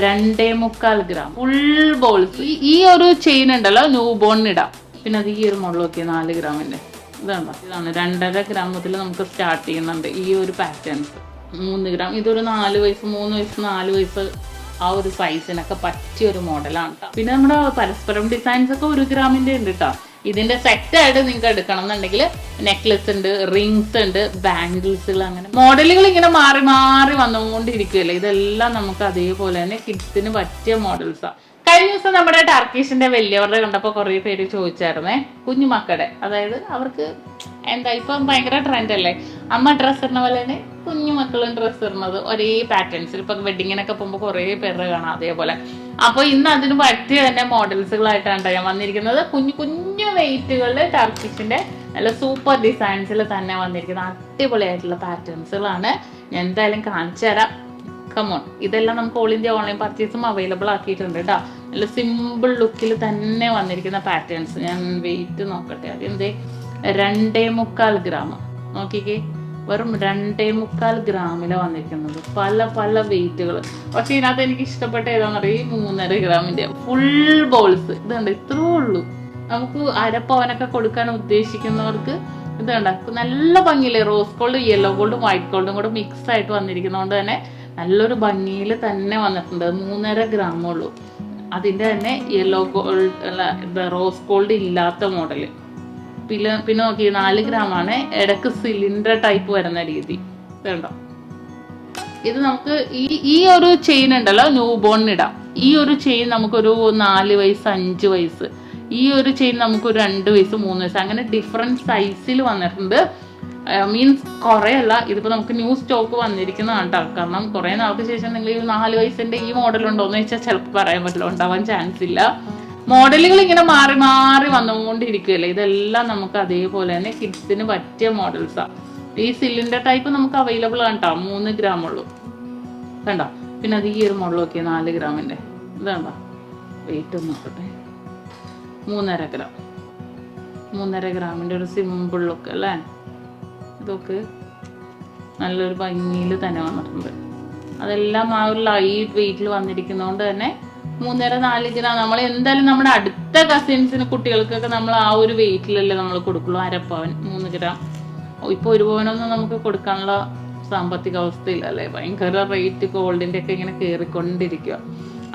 രണ്ടേ മുക്കാൽ gram. Full balls ഈ ഒരു ചെയിൻ ഉണ്ടല്ലോ ന്യൂ ബോണിന് ഇടാം. പിന്നെ അത് ഈ ഒരു മുകളിലൊക്കെ നാല് ഗ്രാമിന്റെ. ഇതാണ് ഇതാണ് രണ്ടര ഗ്രാം മുതൽ നമുക്ക് സ്റ്റാർട്ട് ചെയ്യുന്നുണ്ട് ഈ ഒരു പാറ്റേൺസ് മൂന്ന് ഗ്രാം. ഇതൊരു നാല് വയസ്സ് മൂന്ന് വയസ്സ് നാല് വയസ്സ് ആ ഒരു സൈസിനൊക്കെ പറ്റിയ ഒരു മോഡലാണ് ട്ടോ. പിന്നെ നമ്മുടെ പരസ്പരം ഡിസൈൻസ് ഒക്കെ ഒരു ഗ്രാമിന്റെ ഉണ്ട് കേട്ടോ ഇതിന്റെ സെറ്റ് ആയിട്ട് നിങ്ങൾക്ക് എടുക്കണം എന്നുണ്ടെങ്കിൽ നെക്ലസ് ഉണ്ട് റിങ്സ് ഉണ്ട് ബാംഗിൾസുകൾ അങ്ങനെ. മോഡലുകൾ ഇങ്ങനെ മാറി മാറി വന്നുകൊണ്ടിരിക്കുകയല്ലേ? ഇതെല്ലാം നമുക്ക് അതേപോലെ തന്നെ കിഡ്സിന് പറ്റിയ മോഡൽസാണ് കഴിഞ്ഞ ദിവസം നമ്മുടെ ടർക്കീഷിന്റെ വലിയവരുടെ കണ്ടപ്പോൾ കുറേ പേര് ചോദിച്ചായിരുന്നേ കുഞ്ഞുമക്കളുടെ. അതായത് അവർക്ക് എന്താ ഇപ്പം ഭയങ്കര ട്രെൻഡ് അല്ലേ? അമ്മ ഡ്രസ്സ് ഇടുന്ന പോലെ തന്നെ കുഞ്ഞുമക്കളും ഡ്രസ്സ് ഇടുന്നത് ഒരേ പാറ്റേൺസിൽ ഇപ്പൊ വെഡിങ്ങിനൊക്കെ പോകുമ്പോൾ കുറേ പേര് കാണാം അതേപോലെ. അപ്പോൾ ഇന്ന് അതിന് പറ്റിയ തന്നെ മോഡൽസുകളായിട്ടാണ് ഞാൻ വന്നിരിക്കുന്നത്. കുഞ്ഞു കുഞ്ഞു വെയിറ്റുകളിൽ ടർക്കിഷിന്റെ നല്ല സൂപ്പർ ഡിസൈൻസിൽ തന്നെ വന്നിരിക്കുന്ന അടിപൊളിയായിട്ടുള്ള പാറ്റേൺസുകളാണ്. ഞാൻ എന്തായാലും കാണിച്ചു തരാം. കമോൺ ഇതെല്ലാം നമുക്ക് ഓൾ ഇന്ത്യ ഓൺലൈൻ പർച്ചേസും അവൈലബിൾ ആക്കിയിട്ടുണ്ട് കേട്ടോ നല്ല സിമ്പിൾ ലുക്കിൽ തന്നെ വന്നിരിക്കുന്ന പാറ്റേൺസ് ഞാൻ വെയിറ്റ് നോക്കട്ടെ. അതെന്തേ രണ്ടേ മുക്കാൽ ഗ്രാം നോക്കിക്കേ. വെറും രണ്ടേ മുക്കാൽ ഗ്രാമിലാണ് വന്നിരിക്കുന്നത്. പല പല വെയിറ്റുകൾ പക്ഷെ ഇതിനകത്ത് എനിക്ക് ഇഷ്ടപ്പെട്ട ഏതാണെന്ന് അറിയാം? ഈ മൂന്നര ഗ്രാമിന്റെ ഫുൾ ബോൾസ് ഇതുണ്ട്. ഇത്രേ ഉള്ളൂ. നമുക്ക് അരപ്പവനൊക്കെ കൊടുക്കാൻ ഉദ്ദേശിക്കുന്നവർക്ക് ഇത് കണ്ട നല്ല ഭംഗിയില്ലേ? റോസ് ഗോൾഡ് യെല്ലോ ഗോൾഡും വൈറ്റ് ഗോൾഡും കൂടെ മിക്സ് ആയിട്ട് വന്നിരിക്കുന്നതുകൊണ്ട് തന്നെ നല്ലൊരു ഭംഗിയിൽ തന്നെ വന്നിട്ടുണ്ട്. മൂന്നര ഗ്രാമേ ഉള്ളൂ. അതിന്റെ തന്നെ യെല്ലോ ഗോൾഡ് അല്ല റോസ് ഗോൾഡ് ഇല്ലാത്ത മോഡൽ പിന്നെ പിന്നെ നോക്കി നാല് ഗ്രാം ആണ് ഇടയ്ക്ക് സിലിണ്ടർ ടൈപ്പ് വരുന്ന രീതി. ഇതുണ്ടോ ഇത് നമുക്ക് ഈ ഈ ഒരു ചെയിൻ ഉണ്ടല്ലോ ന്യൂ ബോണിന് ഇടാം. ഈ ഒരു ചെയിൻ നമുക്കൊരു നാല് വയസ്സ് അഞ്ച് വയസ്സ്. ഈ ഒരു ചെയിൻ നമുക്ക് ഒരു രണ്ട് വയസ്സ് മൂന്ന് വയസ്സ് അങ്ങനെ ഡിഫറെന്റ് സൈസിൽ വന്നിട്ടുണ്ട്. മീൻസ് കുറേ അല്ല ഇതിപ്പോൾ നമുക്ക് ന്യൂ സ്റ്റോക്ക് വന്നിരിക്കുന്നതാണ് കേട്ടോ കാരണം കുറേ നാൾക്ക് ശേഷം നിങ്ങൾ ഈ നാല് വയസ്സിന്റെ ഈ മോഡൽ ഉണ്ടോ എന്ന് വെച്ചാൽ ചിലപ്പോൾ പറയാൻ പറ്റില്ല ഉണ്ടാവാൻ ചാൻസ് ഇല്ല. മോഡലുകൾ ഇങ്ങനെ മാറി മാറി വന്നുകൊണ്ടിരിക്കുകയല്ലേ? ഇതെല്ലാം നമുക്ക് അതേപോലെ തന്നെ കിഡ്സിന് പറ്റിയ മോഡൽസാണ് ഈ സിലിണ്ടർ ടൈപ്പ് നമുക്ക് അവൈലബിൾ ആണ് കേട്ടോ മൂന്ന് ഗ്രാം ഉള്ളൂ. കണ്ടോ? പിന്നെ അത് ഈ ഒരു മോഡൽ നോക്കിയ നാല് ഗ്രാമിന്റെ ഇതാണ്ടോ വെയിറ്റ് ഒന്ന് നോക്കട്ടെ. മൂന്നര ഗ്രാം. മൂന്നര ഗ്രാമിന്റെ ഒരു സിമ്പിൾ ലുക്ക് അല്ലേ? ഇതൊക്കെ നല്ലൊരു ഭംഗിയിൽ തന്നെ വന്നിട്ടുണ്ട്. അതെല്ലാം ആ ഒരു ലൈറ്റ് വെയിറ്റിൽ വന്നിരിക്കുന്നതുകൊണ്ട് തന്നെ മൂന്നര നാല് ഗ്രാം നമ്മൾ എന്തായാലും നമ്മുടെ അടുത്ത കസിൻസിന് കുട്ടികൾക്കൊക്കെ നമ്മൾ ആ ഒരു വെയിറ്റിലല്ലേ നമ്മൾ കൊടുക്കുള്ളൂ. അരപ്പവൻ മൂന്ന് ഗ്രാം. ഇപ്പോൾ ഇപ്പൊ ഒരു പവനൊന്നും നമുക്ക് കൊടുക്കാനുള്ള സാമ്പത്തിക അവസ്ഥയില്ല അല്ലേ ഭയങ്കര റേറ്റ് ഗോൾഡിന്റെ ഒക്കെ ഇങ്ങനെ കയറിക്കൊണ്ടിരിക്കുക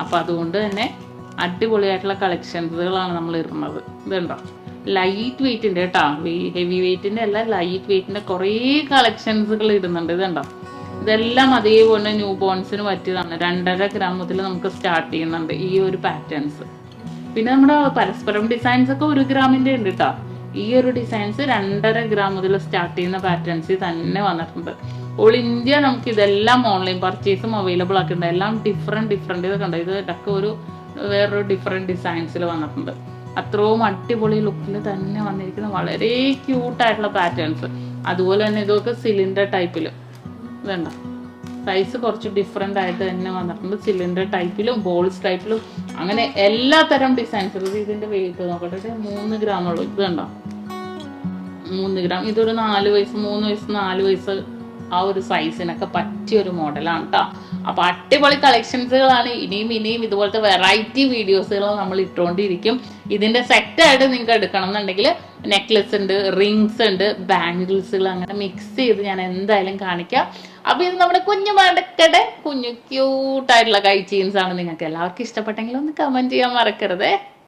അപ്പൊ അതുകൊണ്ട് തന്നെ അടിപൊളിയായിട്ടുള്ള കളക്ഷൻസുകളാണ് നമ്മൾ ഇടുന്നത്. ഇതുണ്ടോ ലൈറ്റ് വെയിറ്റിന്റെ കേട്ടോ. ഹെവി വെയിറ്റിന്റെ അല്ല ലൈറ്റ് വെയിറ്റിന്റെ കുറേ കളക്ഷൻസുകൾ ഇടുന്നുണ്ട്. ഇതുണ്ടോ ഇതെല്ലാം അതേപോലെ ന്യൂ ബോൺസിന് പറ്റിയതാണ്. രണ്ടര ഗ്രാം മുതൽ നമുക്ക് സ്റ്റാർട്ട് ചെയ്യുന്നുണ്ട് ഈ ഒരു പാറ്റേൺസ് പിന്നെ നമ്മുടെ പരസ്പരം ഡിസൈൻസ് ഒക്കെ ഒരു ഗ്രാമിന്റെ ഉണ്ട് കേട്ടോ. ഈ ഒരു ഡിസൈൻസ് രണ്ടര ഗ്രാം മുതൽ സ്റ്റാർട്ട് ചെയ്യുന്ന പാറ്റേൺസ് തന്നെ വന്നിട്ടുണ്ട്. ഓൾ ഇന്ത്യ നമുക്ക് ഇതെല്ലാം ഓൺലൈൻ പർച്ചേസും അവൈലബിൾ ആക്കിയിട്ടുണ്ട് എല്ലാം ഡിഫറെന്റ് ഡിഫറെന്റ് ഇത് കണ്ടോ? ഇത് ഇതൊക്കെ ഒരു വേറൊരു ഡിഫറെന്റ് ഡിസൈൻസിൽ വന്നിട്ടുണ്ട്. അത്രയും അടിപൊളി ലുക്കിൽ തന്നെ വന്നിരിക്കുന്ന വളരെ ക്യൂട്ടായിട്ടുള്ള പാറ്റേൺസ് അതുപോലെ തന്നെ ഇതൊക്കെ സിലിണ്ടർ ടൈപ്പിൽ വേണ്ട. സൈസ് കുറച്ച് ഡിഫറെന്റ് ആയിട്ട് തന്നെ വന്നിട്ടുണ്ട്. സിലിണ്ടർ ടൈപ്പിലും ബോൾസ് ടൈപ്പിലും അങ്ങനെ എല്ലാ തരം ഡിസൈൻസ് ഇതിന്റെ വെയിറ്റ് നോക്കട്ടെ. മൂന്ന് ഗ്രാം ഉള്ളൂ. ഇത് കണ്ടോ? മൂന്ന് ഗ്രാം ഇതൊരു നാല് വയസ്സ് മൂന്ന് വയസ്സ് നാല് വയസ്സ് ആ ഒരു സൈസിനൊക്കെ പറ്റിയ ഒരു മോഡലാണ് കേട്ടോ അപ്പൊ അടിപൊളി കളക്ഷൻസുകളാണ് ഇനിയും ഇനിയും ഇതുപോലത്തെ വെറൈറ്റി വീഡിയോസുകൾ നമ്മൾ ഇട്ടുകൊണ്ടിരിക്കും ഇതിന്റെ സെറ്റ് ആയിട്ട് നിങ്ങൾക്ക് എടുക്കണം എന്നുണ്ടെങ്കിൽ നെക്ലസ് ഉണ്ട് റിങ്സ് ഉണ്ട് ബാംഗിൾസുകൾ അങ്ങനെ മിക്സ് ചെയ്ത് ഞാൻ എന്തായാലും കാണിക്കാം. അപ്പൊ ഇത് നമ്മുടെ കുഞ്ഞു മടക്കടെ കുഞ്ഞു ക്യൂട്ടായിട്ടുള്ള കൈ ചീൻസ് ആണ്. നിങ്ങൾക്ക് എല്ലാവർക്കും ഇഷ്ടപ്പെട്ടെങ്കിൽ ഒന്ന് കമന്റ് ചെയ്യാൻ മറക്കരുതേ.